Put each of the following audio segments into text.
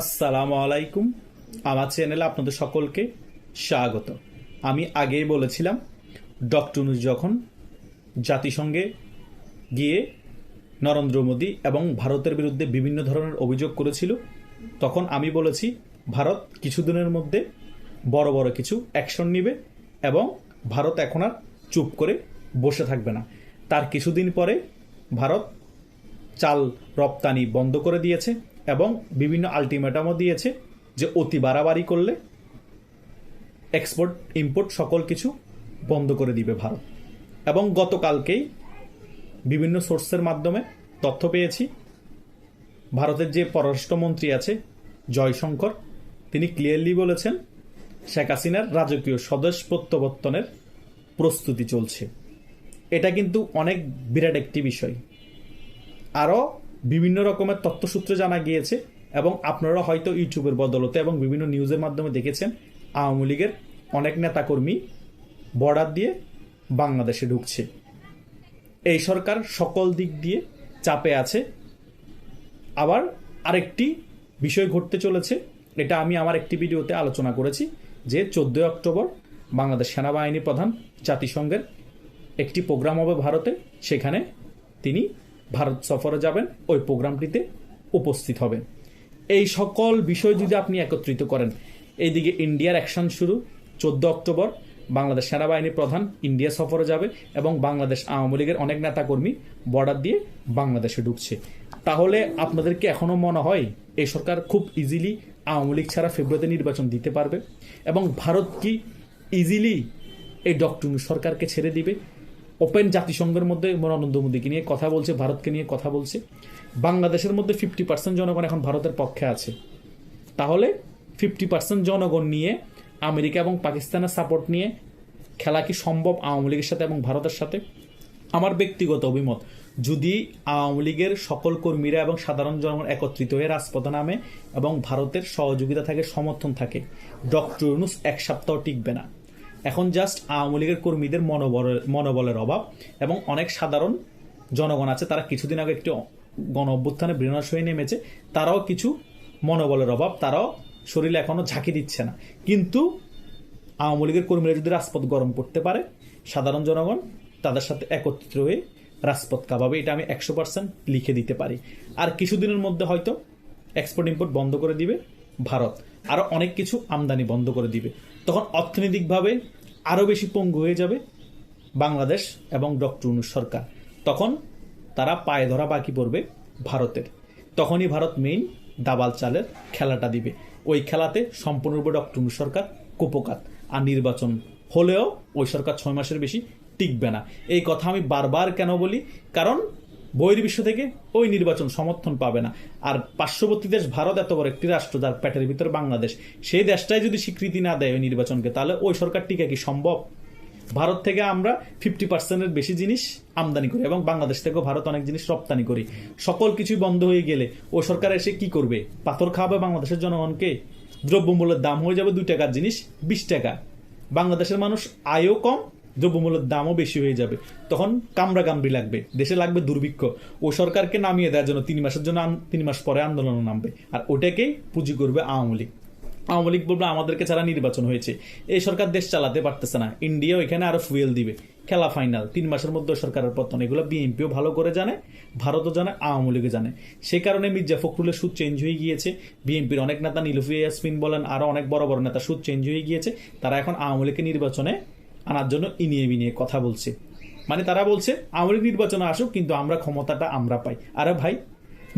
আসসালামু আলাইকুম। আমার চ্যানেলে আপনাদের সকলকে স্বাগত। আমি আগেই বলেছিলাম, ডক্টর যখন জাতিসংঘে গিয়ে নরেন্দ্র মোদী এবং ভারতের বিরুদ্ধে বিভিন্ন ধরনের অভিযোগ করেছিল, তখন আমি বলেছি, ভারত কিছুদিনের মধ্যে বড় বড় কিছু অ্যাকশন নিবে এবং ভারত এখন আর চুপ করে বসে থাকবে না। তার কিছুদিন পরে ভারত চাল রপ্তানি বন্ধ করে দিয়েছে। এবং বিভিন্ন আলটিমেটামও দিয়েছে যে অতি বাড়াবাড়ি করলে এক্সপোর্ট ইম্পোর্ট সকল কিছু বন্ধ করে দিবে ভারত। এবং গতকালকেই বিভিন্ন সোর্সের মাধ্যমে তথ্য পেয়েছি। ভারতের যে পররাষ্ট্রমন্ত্রী আছে জয়শঙ্কর, তিনি ক্লিয়ারলি বলেছেন, শেখ হাসিনার রাজকীয় স্বদেশ প্রত্যাবর্তনের প্রস্তুতি চলছে। এটা কিন্তু অনেক বিরাট একটি বিষয়। আরও বিভিন্ন রকমের তথ্যসূত্রে জানা গিয়েছে এবং আপনারা হয়তো ইউটিউবের বদলতে এবং বিভিন্ন নিউজের মাধ্যমে দেখেছেন, আওয়ামী লীগের অনেক নেতাকর্মী বর্ডার দিয়ে বাংলাদেশে ঢুকছে। এই সরকার সকল দিক দিয়ে চাপে আছে। আবার আরেকটি বিষয় ঘটতে চলেছে, এটা আমি আমার একটি ভিডিওতে আলোচনা করেছি, যে চোদ্দোই অক্টোবর বাংলাদেশ সেনাবাহিনী প্রধান জাতিসংঘের একটি প্রোগ্রাম হবে ভারতে। সেখানে তিনি ভারত সফরে যাবেন, ওই প্রোগ্রামটিতে উপস্থিত হবেন। এই সকল বিষয় যদি আপনি একত্রিত করেন, এইদিকে ইন্ডিয়ার অ্যাকশন শুরু, চোদ্দ অক্টোবর, বাংলাদেশ সেনাবাহিনী প্রধান ইন্ডিয়া সফরে যাবে এবং বাংলাদেশ আওয়ামী লীগের অনেক নেতাকর্মী বর্ডার দিয়ে বাংলাদেশে ঢুকছে। তাহলে আপনাদেরকে এখনও মনে হয়, এই সরকার খুব ইজিলি আওয়ামী লীগ ছাড়া ফেব্রুয়ারিতে নির্বাচন দিতে পারবে এবং ভারত কি ইজিলি এই ডক্টর সরকারকে ছেড়ে দিবে? ওপেন জাতিসংঘের মধ্যে নরেন্দ্র মোদীকে নিয়ে কথা বলছে, ভারতকে নিয়ে কথা বলছে। বাংলাদেশের মধ্যে ফিফটি পার্সেন্ট জনগণ এখন ভারতের পক্ষে আছে। তাহলে ফিফটি পার্সেন্ট জনগণ নিয়ে আমেরিকা এবং পাকিস্তানের সাপোর্ট নিয়ে খেলা কি সম্ভব আওয়ামী লীগের সাথে এবং ভারতের সাথে? আমার ব্যক্তিগত অভিমত, যদি আওয়ামী লীগের সকল কর্মীরা এবং সাধারণ জনগণ একত্রিত হয়ে রাজপথে নামে এবং ভারতের সহযোগিতা থাকে, সমর্থন থাকে, ডক্টর ইউনুস এক সপ্তাহ টিকবে না। এখন জাস্ট আওয়ামী লীগের কর্মীদের মনোবলের মনোবলের অভাব এবং অনেক সাধারণ জনগণ আছে, তারা কিছুদিন আগে একটি গণ অভ্যুত্থানে বিনাশ হয়ে নেমেছে, তারাও কিছু মনোবলের অভাব, তারাও শরীরে এখনও ঝাঁকি দিচ্ছে না। কিন্তু আওয়ামী লীগের কর্মীরা যদি রাজপথ গরম করতে পারে, সাধারণ জনগণ তাদের সাথে একত্রিত হয়ে রাজপথ কাঁপাবে, এটা আমি একশো পার্সেন্ট লিখে দিতে পারি। আর কিছুদিনের মধ্যে হয়তো এক্সপোর্ট ইম্পোর্ট বন্ধ করে দিবে ভারত। আরও অনেক কিছু আমদানি বন্ধ করে দিবে। তখন অর্থনৈতিকভাবে আরও বেশি পঙ্গু হয়ে যাবে বাংলাদেশ এবং ডক্টর অনু সরকার। তখন তারা পায়ে ধরা বাকি পড়বে ভারতের। তখনই ভারত মেইন দাবাল চালের খেলাটা দিবে। ওই খেলাতে সম্পূর্ণরূপে ডক্টর অনু সরকার কুপকাত। আর নির্বাচন হলেও ওই সরকার ছয় মাসের বেশি টিকবে না। এই কথা আমি বারবার কেন বলি? কারণ বহির্বিশ্ব থেকে ওই নির্বাচন সমর্থন পাবে না। আর পার্শ্ববর্তী দেশ ভারত এত বড় একটি রাষ্ট্র যার পেটের ভিতরে বাংলাদেশ। সেই দেশটাই যদি স্বীকৃতি না দেয় ওই নির্বাচনকে, তাহলে ওই সরকার টিকা কি সম্ভব? ভারত থেকে আমরা ফিফটি পার্সেন্টের বেশি জিনিস আমদানি করি এবং বাংলাদেশ থেকেও ভারত অনেক জিনিস রপ্তানি করি। সকল কিছুই বন্ধ হয়ে গেলে ওই সরকার এসে কি করবে? পাথর খাওয়াবে বাংলাদেশের জনগণকে? দ্রব্যমূল্যের দাম হয়ে যাবে দুই টাকার জিনিস, বিশ টাকা। বাংলাদেশের মানুষ আয়ও কম দ্রব্যমূল্যের দামও বেশি হয়ে যাবে। তখন কামড়া কামড়ি লাগবে। দেশে লাগবে দুর্ভিক্ষ। ও সরকারকে নামিয়ে দেওয়ার জন্য তিন মাসের জন্য তিন মাস পরে আন্দোলন নামবে। আর ওটাকেই পুঁজি করবে আওয়ামী লীগ। আওয়ামী লীগ বলবে, আমাদেরকে ছাড়া নির্বাচন হয়েছে। এই সরকার দেশ চালাতে পারতেছে না। ইন্ডিয়া এখানে আরও ফুয়েল দিবে। খেলা ফাইনাল তিন মাসের মধ্যে সরকারের পতন। এগুলো বিএনপিও ভালো করে জানে, ভারতও জানে, আওয়ামী লীগও জানে। সে কারণে মির্জা ফখরুলের সুদ চেঞ্জ হয়ে গিয়েছে। বিএনপির অনেক নেতা নীলুফিয়া ইয়াসমিন বলেন আরও অনেক বড় বড় নেতা সুদ চেঞ্জ হয়ে গিয়েছে। তারা এখন আওয়ামী লীগকে নির্বাচনে আনার জন্য ইনিয়ে বিনিয়ে কথা বলছে। মানে তারা বলছে লীগ নির্বাচনে আসুক, কিন্তু আমরা ক্ষমতাটা আমরা পাই। আরে ভাই,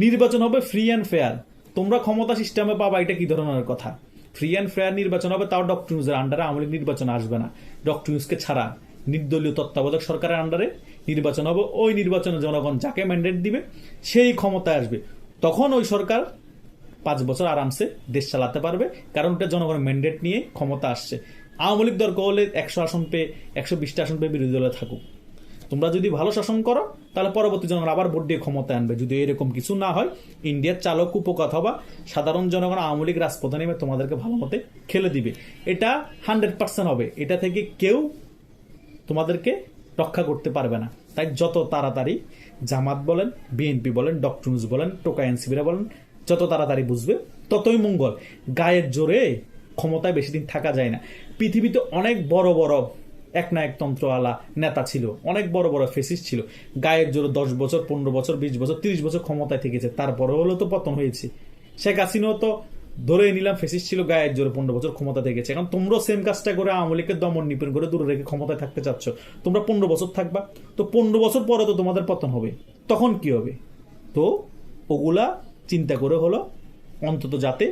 নির্বাচন হবে ফ্রি অ্যান্ড ফেয়ার তোমরা ক্ষমতা সিস্টেমে পাবা, এটা কি ধরনের কথা? ফ্রি অ্যান্ড ফেয়ার নির্বাচন হবে তাও ডক্টর নিউজের আন্ডারে আওয়ামী নির্বাচন আসবে না। ডক্টর নিউজকে ছাড়া নির্দলীয় তত্ত্বাবধায়ক সরকারের আন্ডারে নির্বাচন হবে, ওই নির্বাচনে জনগণ যাকে ম্যান্ডেট দিবে, সেই ক্ষমতায় আসবে। তখন ওই সরকার পাঁচ বছর আরামসে দেশ চালাতে পারবে, কারণ ওটা জনগণের ম্যান্ডেট নিয়ে ক্ষমতা আসছে। আওয়ামী লীগ দরকার হলে একশো আসন পেয়ে, একশো বিশটা আসন পেয়ে বিরোধী দলে থাকুক। তোমরা যদি ভালো শাসন করো, তাহলে পরবর্তী জনগণ আবার ভোট দিয়ে ক্ষমতা আনবে। যদি এরকম কিছু না হয়, ইন্ডিয়ার চালক উপক অথবা সাধারণ জনগণ আওয়ামী লীগ রাজপথে নেমে তোমাদেরকে ভালো মতে খেলে দিবে। এটা হান্ড্রেড পার্সেন্ট হবে। এটা থেকে কেউ তোমাদেরকে রক্ষা করতে পারবে না। তাই যত তাড়াতাড়ি জামাত বলেন, বিএনপি বলেন ডক্টরস বলেন, টোকা এনসিবিরা বলেন, যত তাড়াতাড়ি বুঝবে, ততই মঙ্গল। গায়ের জোরে ক্ষমতায় বেশি দিন থাকা যায় না। পৃথিবীতে অনেক বড় বড় এক না এক তন্ত্রওয়ালা নেতা ছিল, অনেক বড় বড় ফেসিস ছিল। গায়ের জোরে দশ বছর, পনেরো বছর, বিশ বছর, তিরিশ বছর ক্ষমতায় থেকেছে। তারপরে হলেও তো পতন হয়েছে। শেখ হাসিনাও তো ধরে নিলাম ফেসিস ছিল, গায়ের জোরে পনেরো বছর ক্ষমতা থেকেছে এখন তোমরাও সেম কাজটা করে আওয়ামী লীগকে দমন নিপীড়ন করে দূরে রেখে ক্ষমতায় থাকতে চাচ্ছ। তোমরা পনেরো বছর থাকবা। তো পনেরো বছর পরে তো তোমাদের পতন হবে। তখন কি হবে? তো ওগুলা চিন্তা করে হলো অন্তত যাতে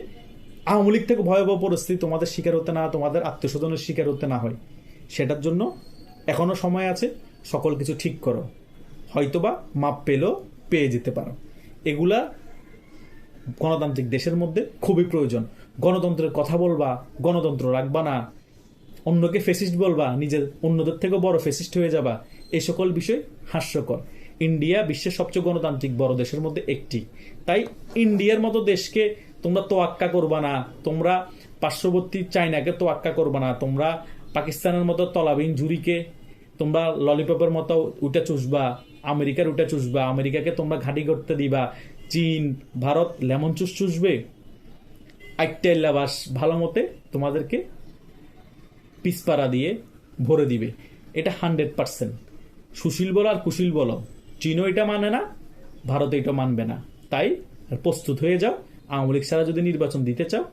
আওয়ামী লীগ থেকে ভয়াবহ পরিস্থিতি তোমাদের শিকার হতে না, তোমাদের আত্মীয় স্বজনের শিকার হতে না হয়। সেটার জন্য এখনও সময় আছে, সকল কিছু ঠিক করো। হয়তোবা মাপ পেলেও পেয়ে যেতে পারো। এগুলা গণতান্ত্রিক দেশের মধ্যে খুবই প্রয়োজন। গণতন্ত্রের কথা বলবা, গণতন্ত্র রাখবা না। অন্যকে ফেসিস্ট বলবা, নিজের অন্যদের থেকেও বড় ফেসিস্ট হয়ে যাবা। এই সকল বিষয় হাস্যকর। ইন্ডিয়া বিশ্বের সবচেয়ে গণতান্ত্রিক বড় দেশের মধ্যে একটি। তাই ইন্ডিয়ার মতো দেশকে তোমরা তোয়াক্কা করবা না। তোমরা পার্শ্ববর্তী চায়নাকে তোয়াক্কা করবা না। তোমরা পাকিস্তানের মতো তলাবিন জুরিকে তোমরা ললিপপের মতো উঠে চুষবা, আমেরিকার উঠে চুষবা, আমেরিকাকে তোমরা ঘাঁটি করতে দিবা। চীন, ভারত লেমন চুষ চুষবে। আইটাইল্লাবাস ভালো মতে তোমাদেরকে পিসপাড়া দিয়ে ভরে দিবে। এটা হান্ড্রেড পার্সেন্ট। সুশীল বলো আর কুশীল বলো। চীনও এটা মানে না ভারত এটা মানবে না। তাই প্রস্তুত হয়ে যাও। আওয়ামী লীগ ছাড়া যদি নির্বাচন দিতে চাও,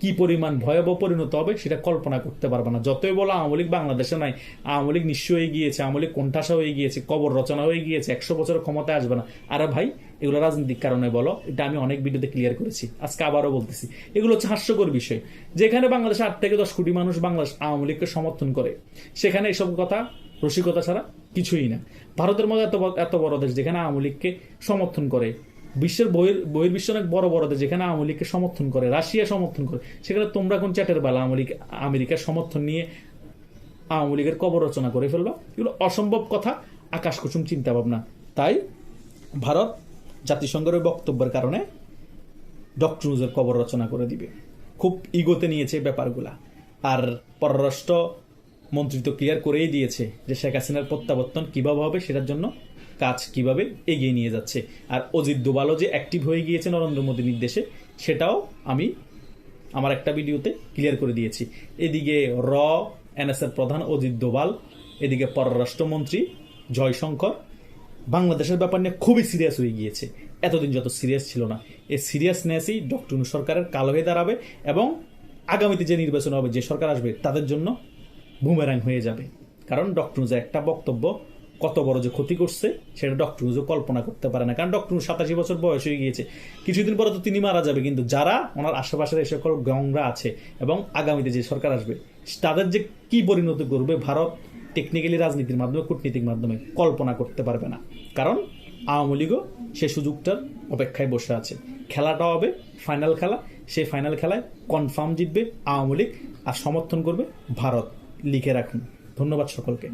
কি পরিমাণ ভয়াবহ পরিণত হবে সেটা কল্পনা করতে পারবে না। যতই বলো আওয়ামী লীগ বাংলাদেশে নাই, আওয়ামী লীগ নিঃস্ব হয়ে গিয়েছে, আওয়ামী লীগ কোণঠাসা হয়ে গিয়েছে, কবর রচনা হয়ে গিয়েছে, একশো বছরের ক্ষমতায় আসবে না। আরে ভাই, এগুলো রাজনৈতিক কারণে বলো, এটা আমি অনেক ভিডিওতে ক্লিয়ার করেছি, আজকে আবারও বলতেছি। এগুলো হচ্ছে হাস্যকর বিষয়। যেখানে বাংলাদেশে আট থেকে দশ কোটি মানুষ বাংলাদেশ আওয়ামী লীগকে সমর্থন করে, সেখানে এসব কথা রসিকতা ছাড়া কিছুই না। ভারতের মধ্যে এত এত বড় দেশ যেখানে আওয়ামী লীগকে সমর্থন করে বিশ্বের বহির বহির্বিশ্ব অনেক বড় বড় যেখানে আওয়ামী লীগকে সমর্থন করে, রাশিয়া সমর্থন করে। সেখানে তোমরা কোন চ্যাটের বেলা আওয়ামী লীগ আমেরিকার সমর্থন নিয়ে আওয়ামী লীগের কবর রচনা করে ফেলবা এগুলো অসম্ভব কথা, আকাশ কুসুম চিন্তা ভাবনা। তাই ভারত জাতিসংঘের বক্তব্যের কারণে ডক্টর নিউজের কবর রচনা করে দিবে। খুব ইগোতে নিয়েছে ব্যাপারগুলা। আর পররাষ্ট্র মন্ত্রী তো ক্লিয়ার করেই দিয়েছে যে শেখ হাসিনার প্রত্যাবর্তন কীভাবে হবে সেটার জন্য কাজ কীভাবে এগিয়ে নিয়ে যাচ্ছে। আর অজিত দোবালও যে অ্যাক্টিভ হয়ে গিয়েছে নরেন্দ্র মোদীর নির্দেশে, সেটাও আমি আমার একটা ভিডিওতে ক্লিয়ার করে দিয়েছি। এদিকে র, এনএসএর প্রধান অজিত দোবাল, এদিকে পররাষ্ট্রমন্ত্রী জয়শঙ্কর। বাংলাদেশের ব্যাপার নিয়ে খুবই সিরিয়াস হয়ে গিয়েছে। এতদিন যত সিরিয়াস ছিল না। এই সিরিয়াসনেসই ডক্টর সরকারের কালো হয়ে দাঁড়াবে এবং আগামীতে যে নির্বাচন হবে, যে সরকার আসবে, তাদের জন্য বুমেরাং হয়ে যাবে। কারণ ডক্টর একটা বক্তব্য কত বড় যে ক্ষতি করছে, সেটা ডক্টর নুজও কল্পনা করতে পারে না। কারণ ডক্টর সাতাশি বছর বয়স হয়ে গিয়েছে। কিছুদিন পরে তো তিনি মারা যাবে, কিন্তু যারা ওনার আশেপাশের এই সকল গংরা আছে এবং আগামীতে যে সরকার আসবে, তাদের যে কি পরিণতি করবে, ভারত টেকনিক্যালি রাজনীতির মাধ্যমে, কূটনীতির মাধ্যমে কল্পনা করতে পারবে না। কারণ আওয়ামী লীগও সে সুযোগটার অপেক্ষায় বসে আছে। খেলাটা হবে ফাইনাল খেলা। সেই ফাইনাল খেলায় কনফার্ম জিতবে আওয়ামী লীগ আর সমর্থন করবে ভারত। লিখে রাখুন। ধন্যবাদ সকলকে।